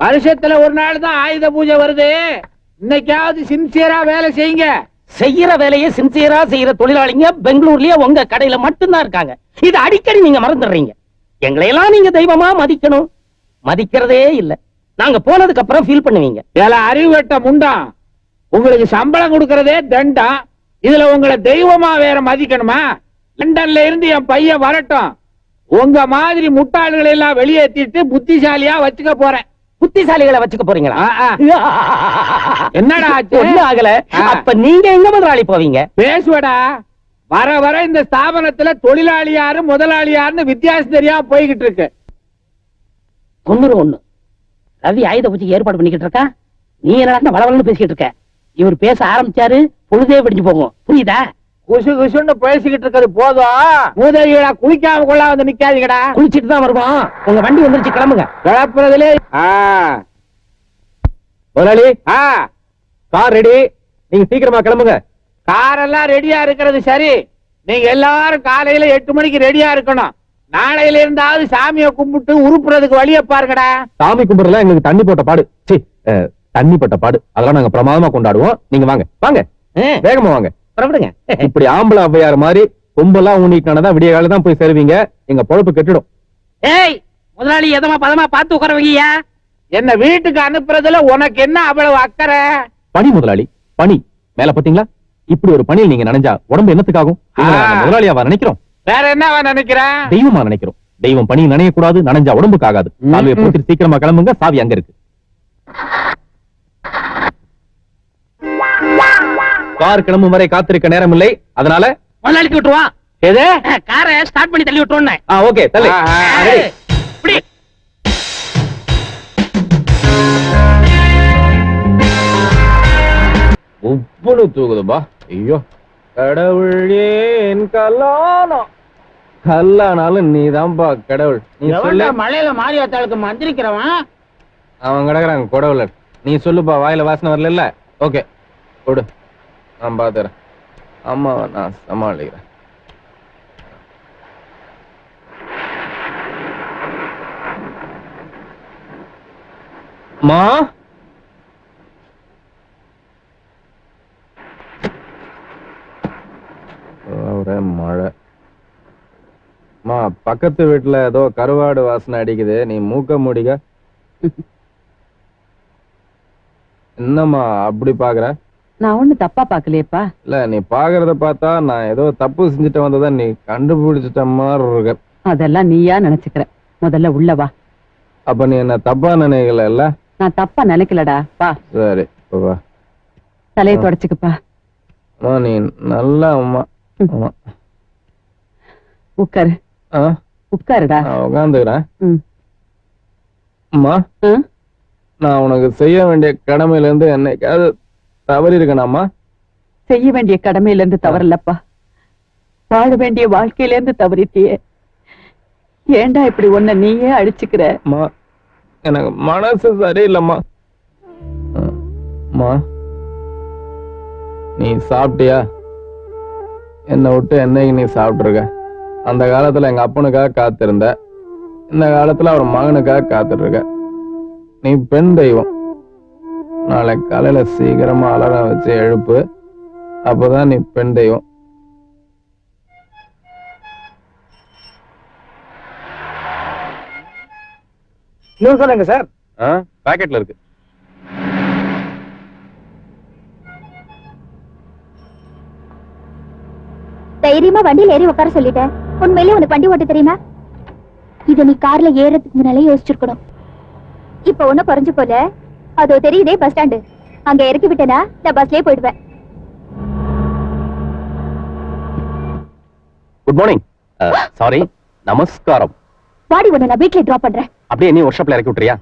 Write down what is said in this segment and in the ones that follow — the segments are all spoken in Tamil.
வருஷத்துல ஒரு நாள் தான் ஆயுத பூஜை வருது. இன்னைக்காவது சின்சியரா வேலை செய்யுங்க. செய்யற வேலையை சின்சியரா செய்யற தொழிலாளிங்க பெங்களூர்லயே உங்க கடையில மட்டும்தான் இருக்காங்க. இது அடிக்கடி நீங்க மறந்துடுறீங்க. எங்களையெல்லாம் நீங்க தெய்வமா மதிக்கணும்? மதிக்கிறதே இல்ல. நாங்க போனதுக்கு அப்புறம் ஃபீல் பண்ணுவீங்க. ஏல அறிவு வெட்ட முண்டாம் உங்களுக்கு சம்பளம் கொடுக்கறதே தண்டம் இதுல உங்களை தெய்வமா வேற மதிக்கணுமா? லண்டன்ல இருந்து என் பையன் வரட்டும். உங்க மாதிரி முட்டாள்களை எல்லாம் வெளியேத்திட்டு புத்திசாலியா வச்சுக்க போறேன். புத்திசாலிகளை வச்சுக்க போறீங்களா. என்னடா? ஒண்ணும் ஆகல. அப்ப நீங்க எங்க முதலாளி போவீங்க? பேசுவடா. வர வர இந்த ஸ்தாபனத்துல தொழிலாளி யாரு முதலாளி யாருன்னு வித்தியாசம் தெரியாம போய்கிட்டு இருக்கு. தொண்ணூறு ஒண்ணு. ரவி ஆயுத பூஜைக்கு ஏற்பாடு பண்ணிக்கிட்டு இருக்கா? நீ என்ன வளவலன்னு பேசிக்கிட்டு இருக்க? இவர் பேச ஆரம்பிச்சாரு பொழுதே விடிஞ்சு போகும். புரியுதா? குசு குசுன்னு பேசிக்கிட்டு இருக்கிறது போதும். மூதவிகளா குளிக்காம கொள்ள வந்து நிக்காதீங்கடா. குளிச்சிட்டு தான் வருவோம். உங்க வண்டி வந்துருச்சு கிளம்புங்க. கிளப்புறதுலே முதலாளி கார் ரெடி நீங்க சீக்கிரமா கிளம்புங்க. கார் எல்லாம் ரெடியா இருக்கிறது சரி. நீங்க எல்லாரும் காலையில எட்டு மணிக்கு ரெடியா இருக்கணும். நாளையில இருந்தாவது சாமியை கும்பிட்டு உருப்புறதுக்கு வழிய பாருங்கடா. சாமி கும்பிடலாம் எங்களுக்கு தண்ணி போட்ட பாடு. சி தண்ணி போட்ட பாடு. அதெல்லாம் நாங்க பிரமாதமா கொண்டாடுவோம். நீங்க வாங்க. வாங்க. வேகமா வாங்க. புறப்படுங்க. இப்படி ஆம்பளை ஔவையார் மாதிரி கொம்பெல்லாம் ஊனிட்டானதான் விடிய காலம் தான் போய் சேருவீங்க. எங்க பொழப்பு கெட்டுடும். ஏய் முதலாளி எதமா பதமா பார்த்து உட்கார வையா என்ன வீட்டுக்கு அனுப்புறதுல உனக்கு என்ன அவ்வளவு அக்கறை? பனி முதலாளி பனி மேல பாத்தீங்களா இப்படி ஒரு பணியில் நீங்க நினைஞ்சா உடம்பு என்னத்துக்காகும். முதலாளியாவா நினைக்கிறோம். வேற என்னவா நினைக்கிறேன்? தெய்வமா நினைக்கிறோம். தெய்வம் பணி நினைய கூடாது நனைஞ்சா உடம்புக்கு ஆகாது. சாவியை சீக்கிரமா கிளம்புங்க சாவி அங்க இருக்கு. கார் கிளம்பும் வரை காத்திருக்க நேரம் இல்லை அதனால முதலாளிக்கு விட்டுருவான் எது? காரை ஸ்டார்ட் பண்ணி தள்ளி விட்டுருவோம் ஆ ஓகே தள்ளு. இப்படி. உப்புனு தூக்குதுப்பா. ஐயோ. கடவுளே என் கல்லானம் கல்லானாலும் நீதான்பா கடவுள். நீ சொல்லு. மழையில மாரியாத்தாளுக்கு மந்திரிக்கிறவன்? அவன் கிடக்குறாங்க குடவுல நீ சொல்லுப்பா வாயில வாசனை வரல ஓகே கொடு நான் பாத்துறேன். அம்மாவை நான் சமாளிக்கிறேன். மா மழை. மா பக்கத்து வீட்டுல ஏதோ கருவாடு வாசனை அடிக்குது. நீ மூக்க முடிக என்னம்மா அப்படி பாக்குற? நான் ஒண்ணு தப்பா பாக்கலையேப்பா இல்ல நீ பாக்குறத பார்த்தா நான் ஏதோ தப்பு செஞ்சுட்டு வந்ததா நீ கண்டுபிடிச்சிட்ட மாதிரி இருக்க. அதெல்லாம் நீயா நினைச்சுக்கிற. முதல்ல உள்ள வா. அப்ப நீ என்ன தப்பா நினைக்கல இல்ல? நான் தப்பா நினைக்கலடா. வா. சரி வா. தலையை. தொடச்சுக்குப்பா. அம்மா நீ நல்ல அம்மா. ஆமா. உட்காரு. ஆ, உட்காருடா. நான் உட்காந்துக்கிறேன் ம். அம்மா ஆ? நான் உனக்கு செய்ய வேண்டிய கடமையில இருந்து என்னைக்காவது தவறி இருக்கணாமா செய்ய வேண்டிய கடமையில இருந்து தவறலப்பா வாழ வேண்டிய வாழ்க்கையில இருந்து தவறிட்டியே. ஏன்டா இப்படி உன்னை நீயே அடிச்சுக்கிற எனக்கு மனசு சரியில்லைம்மா. அம்மா நீ சாப்பிட்டியா? என்னை விட்டு என்னைக்கு நீ சாப்பிட்டுருக்க? அந்த காலத்துல எங்க அப்பனுக்காக காத்திருந்த. இந்த காலத்துல அவர் மகனுக்காக காத்துட்டு இருக்க நீ பெண் தெய்வம். நாளை காலையில சீக்கிரமா அலாரம் வச்சு எழுப்பு. அப்பதான் நீ பெண் தெய்வம். இன்னும் சொல்லுங்க சார்? பாக்கெட்ல இருக்கு. தைரியமா வண்டியில ஏறி உட்கார சொல்லிட்டேன். உண்மையிலேயே உனக்கு வண்டி ஓட்ட தெரியுமா? இத நீ கார்ல ஏறதுக்கு முன்னாலே யோசிச்சிருக்கணும். இப்ப ஒண்ணும் குறைஞ்சு போல. அதோ தெரியுதே பஸ் ஸ்டாண்டு அங்க இறக்கி விட்டேனா? நான் பஸ்லயே போயிடுவேன். குட் மார்னிங் சாரி நமஸ்காரம். வாடி உன்னை நான் வீட்ல டிராப் பண்றேன். அப்படியே நீ ஒர்க் ஷாப்ல இறக்கி விட்டுறியா?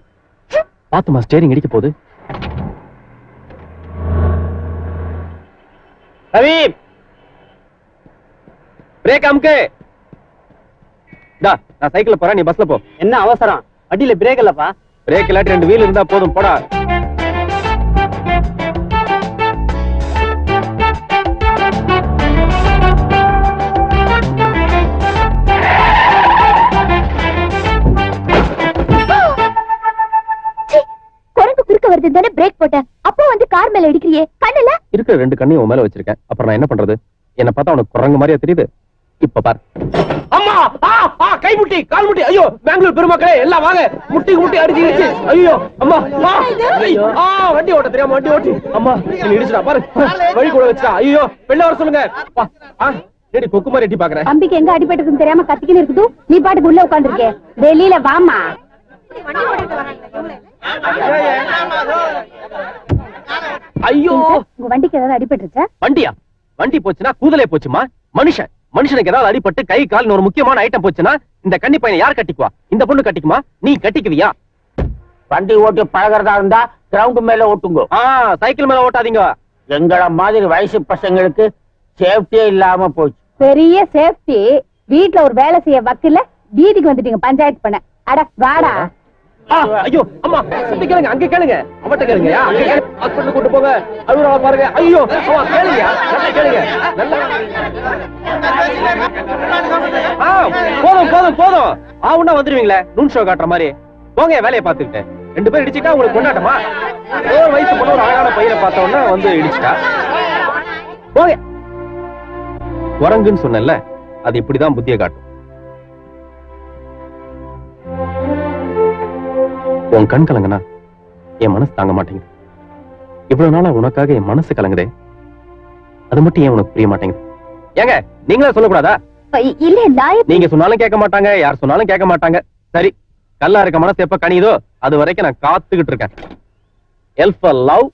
பாத்துமா ஸ்டேரிங் இடிக்க போகுது. ரவி பிரேக் அமுக்கு. டா நான் சைக்கிள்ல போறேன் நீ பஸ்ல போ. என்ன அவசரம்? வண்டியில பிரேக் இல்லப்பா. பிரேக் இல்லாட்டி ரெண்டு வீல் இருந்தா போதும் போடா. தானே பிரேக் போட்டேன். அப்போ வந்து கார் மேல இடிக்கிறியே. கண்ணுல? இருக்கிற ரெண்டு கண்ணையும் உன் மேல வச்சிருக்கேன். அப்புறம் நான் என்ன பண்றது? என்ன பார்த்தா உனக்கு குரங்கு மாதிரியா தெரியுது. இப்ப பார். அம்மா ஆ ஆ கைமுட்டி கால்முட்டி. ஐயோ பெங்களூர் பெருமக்களே எல்லாம் வாங்க. முட்டி முட்டி அடிச்சு ஐயோ அம்மா ஆ, வண்டி ஓட்ட தெரியாம வண்டி ஓட்டி. அம்மா என்ன இடிச்சுடா பாரு. வழி கூட வச்சுடா. ஐயோ வெளில வர சொல்லுங்க. ஏடி கொக்கு மாதிரி எட்டி பாக்குறேன் தம்பிக்கு எங்க அடிபட்டதுன்னு தெரியாம கத்திக்கின்னு இருக்குது நீ பாட்டுக்கு உள்ள உட்காந்துருக்கே வெளியில வாமா ஐயோ. உங்க வண்டிக்கு ஏதாவது அடிபட்டுருச்சா? வண்டியா? வண்டி போச்சுன்னா கூதலே போச்சுமா? மனுஷன். மனுஷனுக்கு ஏதாவது அடிபட்டு கை கால் ஒரு முக்கியமான ஐட்டம் போச்சுன்னா இந்த கன்னி பையனை யார் கட்டிக்குவா? இந்த பொண்ணு கட்டிக்குமா? நீ கட்டிக்குவியா? வண்டி ஓட்டி பழகிறதா இருந்தா கிரவுண்ட் மேல ஓட்டுங்க. ஆ சைக்கிள் மேல ஓட்டாதீங்க. எங்கள மாதிரி வயசு பசங்களுக்கு சேஃப்டியே இல்லாம போச்சு. பெரிய சேஃப்டி வீட்ல ஒரு வேலை செய்ய வக்கில்ல வீதிக்கு வந்துட்டீங்க பஞ்சாயத்து பண்ண. அட வாடா. ஐயோ அம்மா சுத்தி கேளுங்க அங்க கேளுங்க. அவட்ட கேளுங்க. ஹாஸ்பிடல் கூட்டு போங்க. அழுகுறவ பாருங்க. ஐயோ அம்மா கேளுங்க. நல்லா கேளுங்க. நல்லா போதும் போதும் போதும். ஆவுன்னா வந்துருவீங்களே நூன் ஷோ காட்டுற மாதிரி. போங்க வேலையை பார்த்துக்கிட்டு. ரெண்டு பேரும் இடிச்சிட்டா உங்களுக்கு கொண்டாட்டமா? ஒரு வயசு பொண்ணு ஒரு அழகான பையனை பார்த்த உடனே வந்து இடிச்சிட்டா? போங்க. குரங்குன்னு சொன்னேன்ல அது இப்படிதான் புத்திய காட்டும். உன் கண் கலங்குனா என் மனசு தாங்க மாட்டேங்குது. இவ்வளவு நாளா உனக்காக என் மனசு கலங்குதே. அது மட்டும் ஏன் உனக்கு புரிய மாட்டேங்குது? ஏங்க நீங்களே சொல்லக்கூடாதா? இல்ல நான் நீங்க சொன்னாலும் கேட்க மாட்டாங்க யார் சொன்னாலும் கேட்க மாட்டாங்க. சரி கல்லா இருக்க மனசு எப்ப கனியுதோ அது வரைக்கும் நான் காத்துக்கிட்டு இருக்கேன். Elf love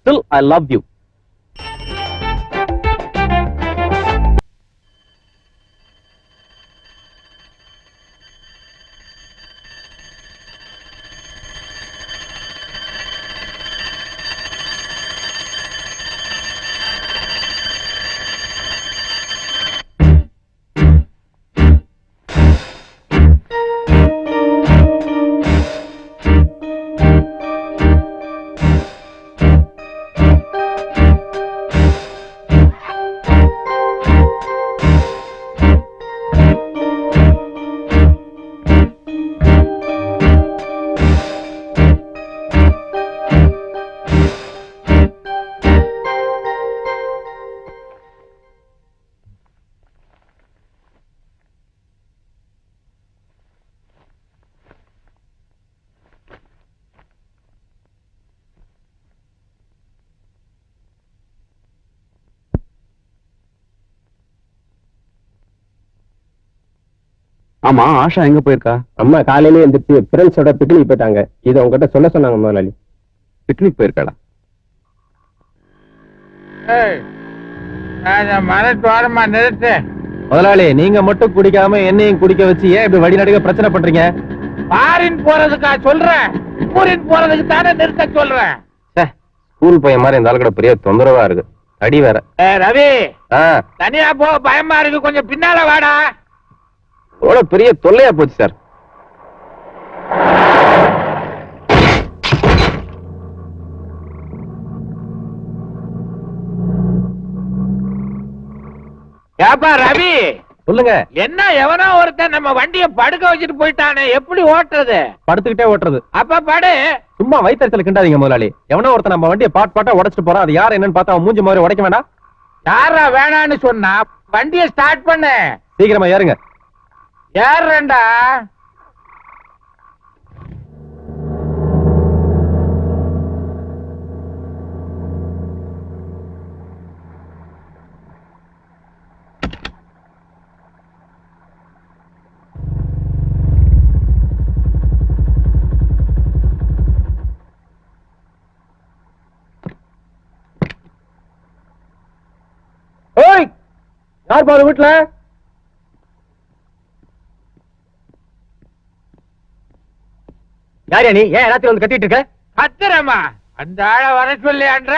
still I love you ஆமா ஆஷா எங்க போயிருக்கா? அம்மா காலையில எந்திரிச்சு ஃப்ரெண்ட்ஸோட பிக்னிக் போயிட்டாங்க. இதை உங்ககிட்ட சொல்ல சொன்னாங்க முதலாளி. பிக்னிக் போயிருக்காளா? மனத்தோரமா நிறுத்து முதலாளி நீங்க மட்டும் குடிக்காம என்னையும் குடிக்க வச்சு ஏன் இப்படி வழி நடுக பிரச்சனை பண்றீங்க? பாரின் போறதுக்கா சொல்றேன். ஊரின் போறதுக்கு தானே நிறுத்த சொல்றேன். ஸ்கூல் பையன் மாதிரி இந்த ஆளு கூட பெரிய தொந்தரவா இருக்கு. அடி வேற. ரவி தனியா போ பயமா இருக்கு. கொஞ்சம் பின்னால வாடா. எவ்வளவு பெரிய தொல்லையா போச்சு சார். ஏப்பா ரவி! சொல்லுங்க. என்ன எவனோ ஒருத்தன் நம்ம வண்டிய படுக்க வச்சுட்டு போயிட்டானே எப்படி ஓட்டுறது? படுத்துக்கிட்டே ஓட்டுறது. அப்ப படு. சும்மா வயிற்றுல கிண்டாதீங்க முதலாளி. எவனோ ஒருத்தன் நம்ம வண்டியை பாட் பாட்டா உடைச்சிட்டு போறான் அது யார் என்னன்னு பார்த்தா மூஞ்சி மாதிரி உடைக்க வேண்டாம். யாரா வேணான்னு சொன்னா வண்டிய ஸ்டார்ட் பண்ணு. சீக்கிரமா ஏறுங்க. ஏறேன்டா ஓய் யார் பாரு வீட்டுல யாரியா நீ? ஏன் எல்லாத்தையும் வந்து கட்டிட்டு இருக்க? கத்துறமா அந்த ஆள வர சொல்லியான்ற?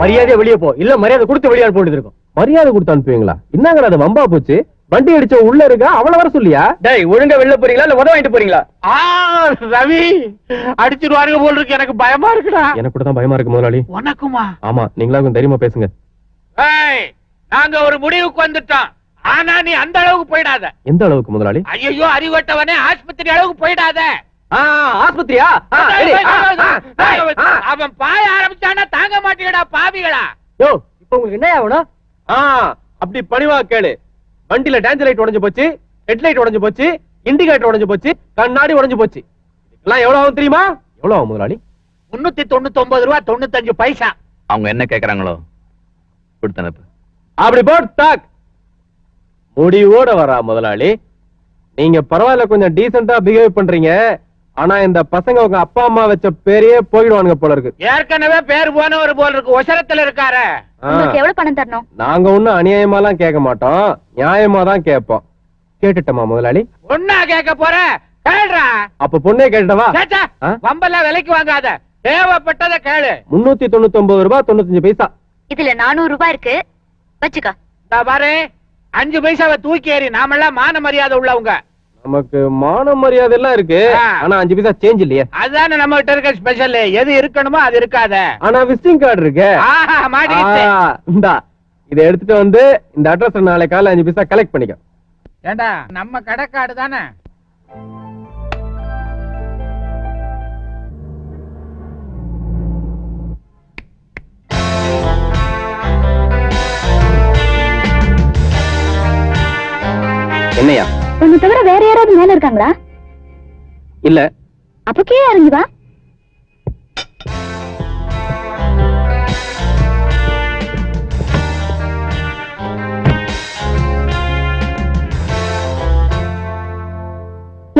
மரியாதையா வெளியே போ. இல்ல மரியாதை கொடுத்து வெளியாள் போட்டு இருக்கும். மரியாதை கொடுத்து அனுப்புவீங்களா? என்னங்க அது வம்பா போச்சு? வண்டி அடிச்ச உள்ள இருக்க அவள வர சொல்லியா? டேய் ஒழுங்கா வெளில போறீங்களா இல்ல உதவ வாங்கிட்டு போறீங்களா? ஆ ரவி அடிச்சிருவாருங்க போல் இருக்கு எனக்கு பயமா இருக்குடா. எனக்கு கூட தான் பயமா இருக்கு முதலாளி. உனக்குமா? ஆமா நீங்களா கொஞ்சம் தைரியமா பேசுங்க. ஏய் நாங்க ஒரு முடிவுக்கு வந்துட்டோம். ஆனா நீ அந்த அளவுக்கு போயிடாத. எந்த அளவுக்கு முதலாளி? ஐயோ அறிவட்டவனே ஆஸ்பத்திரி அளவுக்கு போயிடாத. ஆ, ஆஸ்பத்திரியா. அவன் பாய ஆரம்பிச்சானா தாங்க மாட்டீங்கடா பாவிகளா. யோ இப்போ உங்களுக்கு என்ன ஆகணும் ஆ அப்படி பணிவா கேளு. வண்டியில டேஞ்சர் லைட் உடைஞ்சு போச்சு ஹெட் லைட் உடைஞ்சு போச்சு இண்டிகேட்டர் உடைஞ்சு போச்சு கண்ணாடி உடைஞ்சு போச்சு. எல்லாம் எவ்வளவு ஆகும் தெரியுமா? எவ்வளவு ஆகும் முதலாளி? முன்னூத்தி தொண்ணூத்தி ஒன்பது ரூபா தொண்ணூத்தஞ்சு பைசா. அவங்க என்ன கேக்குறாங்களோ? கொடுத்தனப்பு. அப்படி போட் டாக் முடிவோட வரா முதலாளி. நீங்க பரவாயில்ல கொஞ்சம் டீசெண்டா பிஹேவ் பண்றீங்க. ஆனா இந்த பசங்க உங்க அப்பா அம்மா வச்ச பேரையே போயிடுவானுங்க போல இருக்கு. ஏற்கனவே பேர் போனவர் போல இருக்கு. ஒசரத்துல இருக்காரு. எவ்வளவு பணம் தரணும்? நாங்க ஒண்ணும் அநியாயமாலாம் கேட்க மாட்டோம். நியாயமா தான் கேட்போம். கேட்டுட்டமா முதலாளி? ஒன்னா கேட்க போற? கேளுடா. அப்ப பொண்ணே ஆ? வம்பெல்லாம் விலைக்கு வாங்காத. தேவைப்பட்டத கேளு. முன்னூத்தி தொண்ணூத்தி ஒன்பது ரூபாய் தொண்ணூத்தஞ்சு பைசா. இதுல நானூறு ரூபாய் இருக்கு. வச்சுக்க. பாரு. அஞ்சு பைசாவை தூக்கி ஏறி நாமெல்லாம் மான மரியாதை உள்ளவங்க. நமக்கு மான மரியாதை எல்லாம் இருக்கு. ஆனா அஞ்சு பைசா சேஞ்ச் இல்லையே. அதுதானே நம்ம கிட்ட இருக்க ஸ்பெஷல் எது இருக்கணுமோ அது இருக்காத. ஆனா விசிட்டிங் கார்டு இருக்கு. இந்தா இதை எடுத்துட்டு வந்து இந்த அட்ரஸ் நாளை காலை அஞ்சு பைசா கலெக்ட் பண்ணிக்க. ஏண்டா நம்ம கடைக்காடு தானே? என்னையா? உன்னை தவிர வேற யாராவது மேல இருக்காங்களா? இல்ல. அப்ப கீழே இறங்கி வா.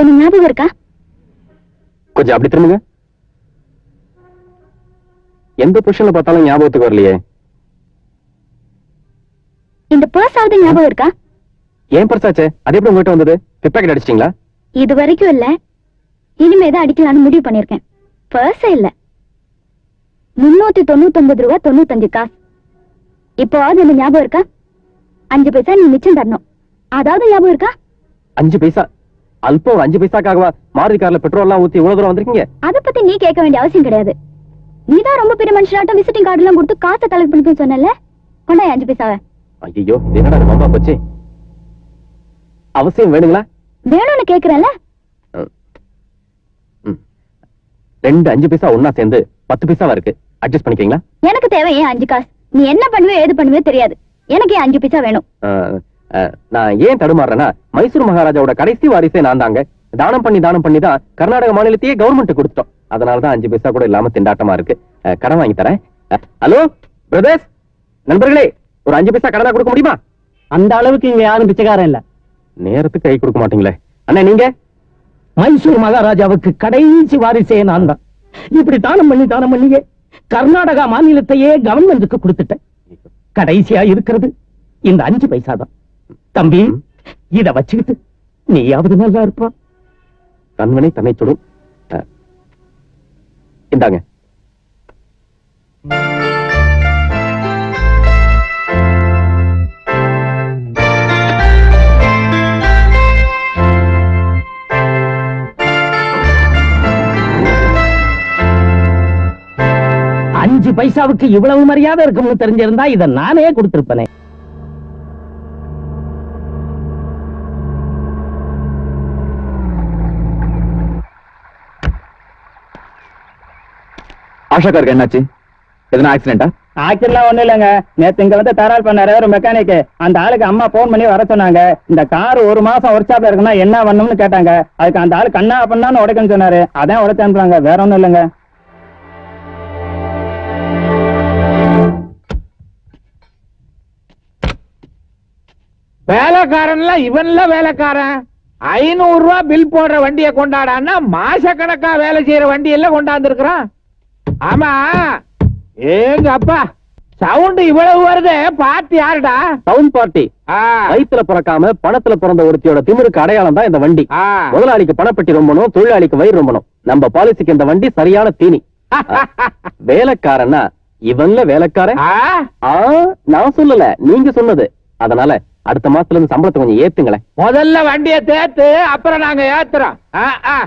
என்ன ஞாபகம் இருக்கா? கொஞ்சம் அப்படி திரும்புங்க. எந்த பொசிஷன்ல பார்த்தாலும் ஞாபகத்துக்கு வரலையே. இந்த பர்ஸ் ஆவது ஞாபகம் இருக்கா? ஏன் பர்சாச்சே? அது எப்படி உங்ககிட்ட வந்தது? பிக் பாக்கெட் அடிச்சிட்டீங்களா? இது வரைக்கும் இல்ல. இனிமே தான் அடிக்கலாம்னு முடிவு பண்ணிருக்கேன் பர்ஸ் இல்ல. முன்னூத்தி தொண்ணூத்தி ரூபா தொண்ணூத்தஞ்சு காசு. இப்போவாவது இந்த ஞாபகம் இருக்கா? அஞ்சு பைசா நீ மிச்சம் தரணும். அதாவது ஞாபகம் இருக்கா? அஞ்சு பைசா? அல்பம் ஒரு அஞ்சு பைசாக்காகவா? மாருதி கார்ல பெட்ரோல் எல்லாம் ஊத்தி இவ்வளவு தூரம் வந்திருக்கீங்க? அத பத்தி நீ கேட்க வேண்டிய அவசியம் கிடையாது. நீதான் ரொம்ப பெரிய மனுஷனாட்டம் விசிட்டிங் கார்டு எல்லாம் கொடுத்து காசை கலெக்ட் பண்ணிக்க சொன்னல கொண்டாய் அஞ்சு பைசாவை? ஐயோ என்னடா வம்பா போச்சு? அவசியம் வேணுங்களா? வேணும்னு கேக்குறேன்ல. ரெண்டு அஞ்சு பைசா ஒன்னா சேர்ந்து பத்து பைசாவா இருக்கு? அட்ஜஸ்ட் பண்ணிக்கிறீங்களா? எனக்கு தேவை ஏன் அஞ்சு காசு? நீ என்ன பண்ணுவே ஏது பண்ணுவே தெரியாது. எனக்கு ஏன் அஞ்சு பைசா வேணும்? நான் ஏன் தடுமாறுறேன்னா மைசூர் மகாராஜாவோட கடைசி வாரிசே நான் தாங்க. தானம் பண்ணி தானம் பண்ணி தான் கர்நாடக மாநிலத்தையே கவர்மெண்ட் கொடுத்துட்டோம். அதனால தான் அஞ்சு பைசா கூட இல்லாம திண்டாட்டமா இருக்கு. கடன் வாங்கி தரேன். ஹலோ பிரதர்ஸ் நண்பர்களே ஒரு அஞ்சு பைசா கடனா கொடுக்க முடியுமா? அந்த அளவுக்கு இங்க யாரும் பிச்சைக்காரன் இல்ல. நேரத்துக்கு கை கொடுக்க மாட்டீங்களே. அண்ணா நீங்க? மைசூர் மகாராஜாவுக்கு கடைசி வாரிசே நான் தான். இப்படி தானம் பண்ணி தானம் பண்ணியே கர்நாடகா மாநிலத்தையே கவர்மெண்ட்டுக்கு கொடுத்துட்டேன். கடைசியா இருக்கிறது இந்த அஞ்சு பைசா தான். தம்பி இத வச்சுக்கிட்டு நீயாவது நல்லா இருப்பா. கண்மனை தன்னை அஹ், இந்தாங்க. பைசாவுக்கு இவ்வளவு மரியாதை இருக்கும்னு தெரிஞ்சிருந்தா இத நானே கொடுத்திருப்பேனே. ஆஷாக்காருக்கு என்னாச்சு? எதனா ஆக்சிடென்டா ஆக்சிடென்ட்லாம் ஒண்ணும் இல்லைங்க. நேத்து இங்க வந்து தரால் பண்ணாரு ஒரு மெக்கானிக் அந்த ஆளுக்கு அம்மா போன் பண்ணி வர சொன்னாங்க. இந்த கார் ஒரு மாசம் ஒர்க் ஷாப்ல இருக்குன்னா என்ன பண்ணணும்னு கேட்டாங்க. அதுக்கு அந்த ஆளு கண்ணா பண்ணான்னு உடைக்கன்னு சொன்னாரு. அதான் உடைச்சு அனுப்புறாங்க. வேற ஒண்ணும் இல்லைங்க. வேலைக்காரன்ல இவன்ல வேலைக்காரன். ஐநூறு ரூபாய் பில் போடுற வண்டியை கொண்டாடான்னா மாச கணக்கா வேலை செய்யற வண்டி எல்லாம் கொண்டாந்து இருக்கிறான் ஆமா. ஏங்க அப்பா சவுண்ட் இவ்வளவு வருது. பார்த்து யாருடா? டவுன் பார்ட்டி ஆ, வயித்துல பிறக்காம பணத்துல பிறந்த ஒருத்தியோட திமிருக்கு அடையாளம் தான் இந்த வண்டி. முதலாளிக்கு பணப்பெட்டி ரொம்பணும் தொழிலாளிக்கு வயிறு ரொம்பணும். நம்ம பாலிசிக்கு இந்த வண்டி சரியான தீனி. வேலைக்காரன்னா இவன்ல வேலைக்காரன்? நான் சொல்லல. நீங்க சொன்னது. அதனால அடுத்த மாசத்துல இருந்து சம்பளத்தை கொஞ்சம் ஏத்துங்களேன் முதல்ல வண்டியை தேத்து அப்புறம் நாங்க ஏத்துறோம் ஆ, ஆ.